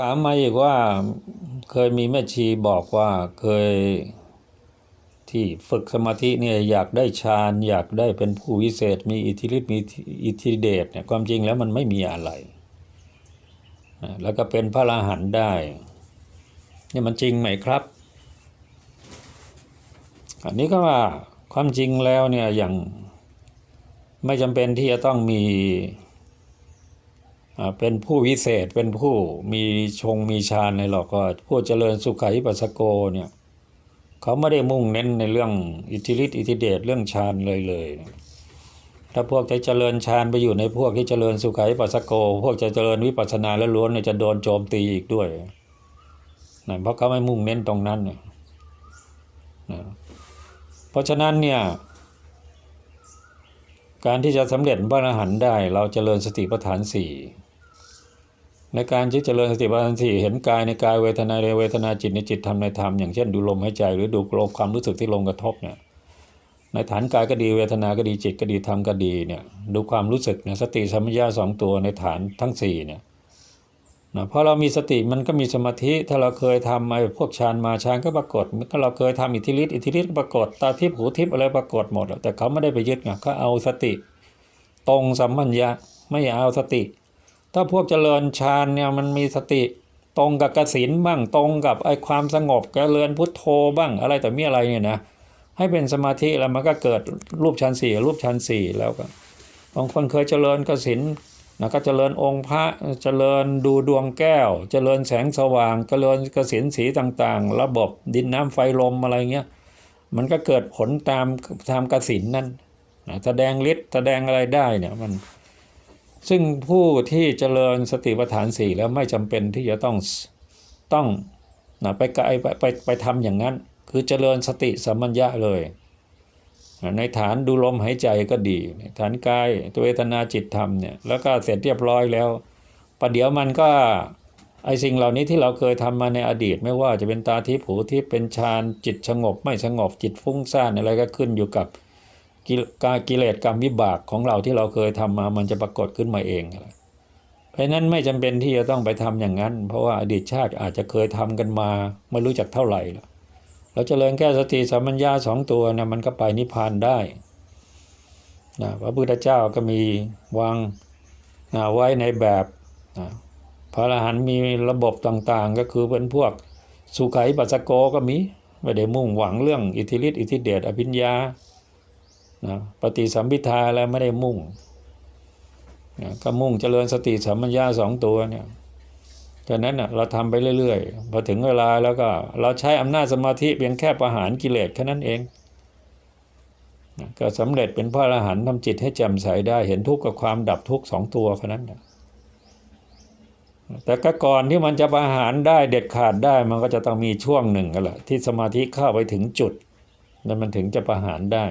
ถามมาอีกว่าเคยมีแม่ชีบอกว่าเคยที่ฝึกสมาธิเนี่ยอยากได้ฌานอยากได้เป็นผู้วิเศษ มีอิทธิฤทธิ์มีอิทธิเดชเนี่ยความจริงแล้วมันไม่มีอะไร แล้วก็เป็นพระอรหันต์ได้นี่มันจริงไหมครับ อันนี้ก็ว่าความจริงแล้วเนี่ยอย่างไม่จำเป็นที่จะต้องมี เป็นผู้วิเศษเป็นผู้มีชงมีฌานในหรอกก็ผู้เจริญสุขาหิปัสสโกเนี่ยเขาไม่ได้มุ่งเน้นในเรื่องอิทธิฤทธิอิทธิเดชเรื่องฌานเลยเลยถ้าพวกจะเจริญฌานไปอยู่ในพวกที่เจริญสุขาหิปัสสโก พวกจะเจริญวิปัสสนาแล้วล้วนเนี่ยจะโดนโจมตีอีกด้วยนะเพราะเขาไม่มุ่งเน้นตรงนั้นเนี่ยนะเพราะฉะนั้นเนี่ยการที่จะสำเร็จพระอรหันต์ได้ เราเจริญสติปัฏฐานสี่ ในการที่เจริญสติปัฏฐานสี่เห็นกายในกายเวทนาในเวทนาจิตในจิตธรรมในธรรมอย่างเช่นดูลมหายใจหรือดูลมความรู้สึกที่ลงกระทบเนี่ยในฐานกายก็ดีเวทนาก็ดีจิตก็ดีธรรมก็ดีเนี่ยดูความรู้สึกเนี่ยสติสัมปชัญญะสองตัวในฐานทั้งสี่เนี่ยนะเพราะเรามีสติมันก็มีสมาธิถ้าเราเคยทำไอ้พวกฌานมาฌานก็ปรากฏถ้าเราเคยทำอิทธิฤทธิ์อิทธิฤทธิ์ก็ปรากฏตาทิพย์หูทิพย์อะไรปรากฏหมด แต่เขาไม่ได้ไปยึดไงเขาเอาสติ ตรงสัมมัญญะไม่เอาสติ ถ้าพวกเจริญฌานเนี่ยมันมีสติตรงกับกสินบ้างตรงกับไอ้ความสงบเจริญพุทโธบ้างอะไรแต่มีอะไรเนี่ยนะให้เป็นสมาธิแล้วมันก็เกิดรูปฌานสี่รูปฌานสี่แล้วก็บางคนเคยเจริญกสินนะก็เจริญองค์พระเจริญดูดวงแก้ว เจริญแสงสว่าง เจริญกสินสีต่างๆ ระบบดินน้ำไฟลมอะไรเงี้ยมันก็เกิดผลตามตามกสินนั่นนะแสดงฤทธิ์แสดงอะไรได้เนี่ยมัน ซึ่งผู้ที่เจริญสติปัฏฐานสี่แล้วไม่จำเป็นที่จะต้องต้องนะไปไกลไปไปไปทำอย่างนั้น คือเจริญสติสัมมัญญะเลย ในฐานดูลมหายใจก็ดี ในฐานกายตัวเวทนาจิตธรรมเนี่ยแล้วก็เสร็จเรียบร้อยแล้วประเดี๋ยวมันก็ไอสิ่งเหล่านี้ที่เราเคยทำมาในอดีต ไม่ว่าจะเป็นตาทิพย์หูทิพย์เป็นฌานจิตสงบไม่สงบจิตฟุ้งซ่านอะไรก็ขึ้นอยู่กับ กิการกิเลสกรรมวิบากของเราที่เราเคยทำมามันจะปรากฏขึ้นมาเอง เพราะนั้นไม่จำเป็นที่จะต้องไปทำอย่างนั้น เพราะว่าอดีตชาติอาจจะเคยทำกันมาไม่รู้จักเท่าไหร่แล้วเราจเจริญแค่สติสัมปัญญาสองตัวนะมันก็ไปนิพพานได้นะพระพุทธเจ้าก็มีวางนะไว้ในแบบนะพระอรหันต์มีระบบต่างๆ ก็คือเป็นพวกสุขัยปัสสโกก็มีไม่ได้มุ่งหวังเรื่องอิทธิฤทธิอิทธิเดชอภิญญา นะปฏิสัมพิทาแล้วไม่ได้มุ่งนะก็มุ่งเจริญสติสัมมัญญาสองตัวเนี่ยฉะนั้นนะเราทำไปเรื่อยๆ พอถึงเวลาแล้วก็เราใช้อำนาจสมาธิเพียงแค่ประหารกิเลสแค่นั้นเองนะก็สำเร็จเป็นพระอรหันต์ทำจิตให้แจ่มใสได้เห็นทุกข์กับความดับทุกข์สองตัวแค่นั้นนะแต่ก็ก่อนที่มันจะประหารได้เด็ดขาดได้มันก็จะต้องมีช่วงหนึ่งกันแหละที่สมาธิเข้าไปถึงจุด แล้วมันถึงจะประหารได้